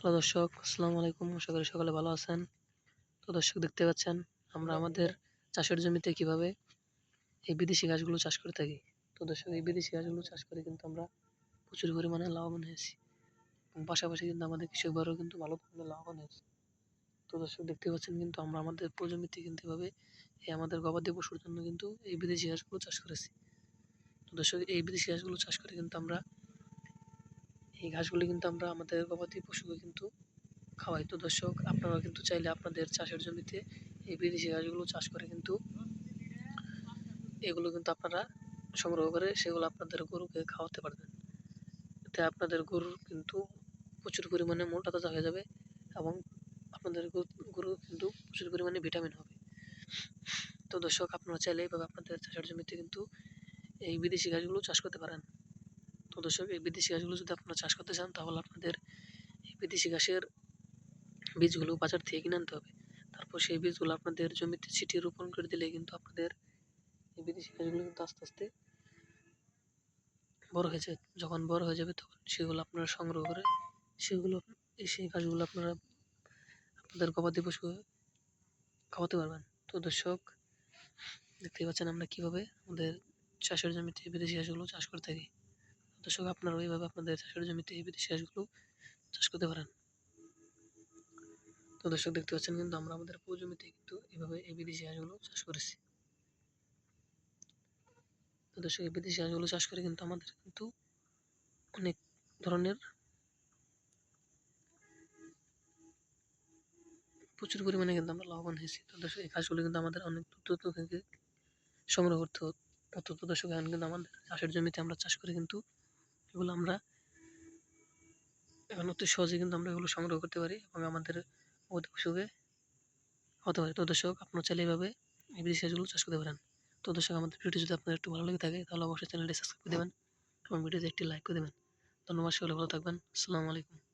Hello দর্শক আসসালামু আলাইকুম। আশা করি সকলে ভালো আছেন। তো দর্শক দেখতে পাচ্ছেন আমরা আমাদের চাষের জমিতে কীভাবে এই বিদেশি গাছগুলো চাষ করে থাকি? তো দর্শক এই বিদেশি গাছগুলো চাষ করে কিন্তু আমরা প্রচুর পরিমাণে লাভবান হয়েছি। এবং পাশাপাশি কিন্তু আমাদের কৃষকবারও কিন্তু ভালো পরিমাণে লাভবান হয়েছে। তো দর্শক দেখতে পাচ্ছেন কিন্তু আমরা আমাদের জমিতে কিন্তু এভাবে এই আমাদের গবাদি পশুর জন্য কিন্তু এই বিদেশি ঘাসগুলো চাষ করেছি। তো দর্শক এই বিদেশি ঘাসগুলো চাষ করে কিন্তু আমরা এই ঘাসগুলি কিন্তু আমরা আমাদের গবাদি পশুকে কিন্তু খাওয়াই। তো দর্শক আপনারা কিন্তু চাইলে আপনাদের চাষের জমিতে এই বিদেশি ঘাসগুলো চাষ করে কিন্তু এগুলো কিন্তু আপনারা সংগ্রহ করে সেগুলো আপনাদের গরুকে খাওয়াতে পারবেন। এতে আপনাদের গরুর কিন্তু প্রচুর পরিমাণে মোটা তাজা হয়ে যাবে এবং আপনাদের গরু কিন্তু প্রচুর পরিমাণে ভিটামিন হবে। তো দর্শক, আপনারা চাইলে এইভাবে আপনাদের চাষের জমিতে কিন্তু এই বিদেশি ঘাসগুলো চাষ করতে পারেন। তো দর্শক, এই বিদেশি গাছগুলো যদি আপনারা চাষ করতে চান, তাহলে আপনাদের এই বিদেশি ঘাসের বীজগুলো বাজার থেকে কিনে আনতে হবে। তারপর সেই বীজগুলো আপনাদের জমিতে ছিটিয়ে রোপণ করে দিলে কিন্তু আপনাদের এই বিদেশি গাছগুলো কিন্তু আস্তে আস্তে বড় হয়ে যায়। যখন বড় হয়ে যাবে তখন সেগুলো আপনারা সংগ্রহ করে সেগুলো সেই গাছগুলো আপনারা আপনাদের গবাদি পশু খাওয়াতে পারবেন। তো দর্শক, দেখতেই পাচ্ছেন আমরা কীভাবে আমাদের চাষের জমিতে বিদেশি গাছগুলো চাষ করে থাকি। দর্শক আপনারা ওইভাবে আপনাদের চাষের জমিতে এই বিদেশি ঘাসগুলো চাষ করতে পারেন। তো দর্শক দেখতে পাচ্ছেন কিন্তু আমরা আমাদের পুরো জমিতে কিন্তু এভাবে এই বিদেশি হাঁসগুলো চাষ করেছি। তো দর্শক, এই বিদেশি হাঁসগুলো চাষ করে কিন্তু আমাদের কিন্তু অনেক ধরনের প্রচুর পরিমাণে কিন্তু আমরা লাভবান হয়েছি। তো দর্শক, এই কাজগুলো কিন্তু আমাদের অনেক দূর থেকে সংগ্রহ করতে হতো। দর্শক, এখন কিন্তু আমাদের চাষের জমিতে আমরা চাষ করে কিন্তু এগুলো আমরা এখন অতি সহজে কিন্তু আমরা এগুলো সংগ্রহ করতে পারি এবং আমাদের সুখে হতে পারে। তো দর্শক, আপনার চাইলে এইভাবে এই বিদেশি চাষ করতে পারেন। তো দর্শক, আমাদের ভিডিও যদি আপনার একটু ভালো লেগে থাকে, তাহলে অবশ্যই চ্যানেলটি সাবস্ক্রাইব করে দেবেন এবং ভিডিওতে একটি লাইক করে দেবেন। ধন্যবাদ, সকলে ভালো থাকবেন। আসসালামু আলাইকুম।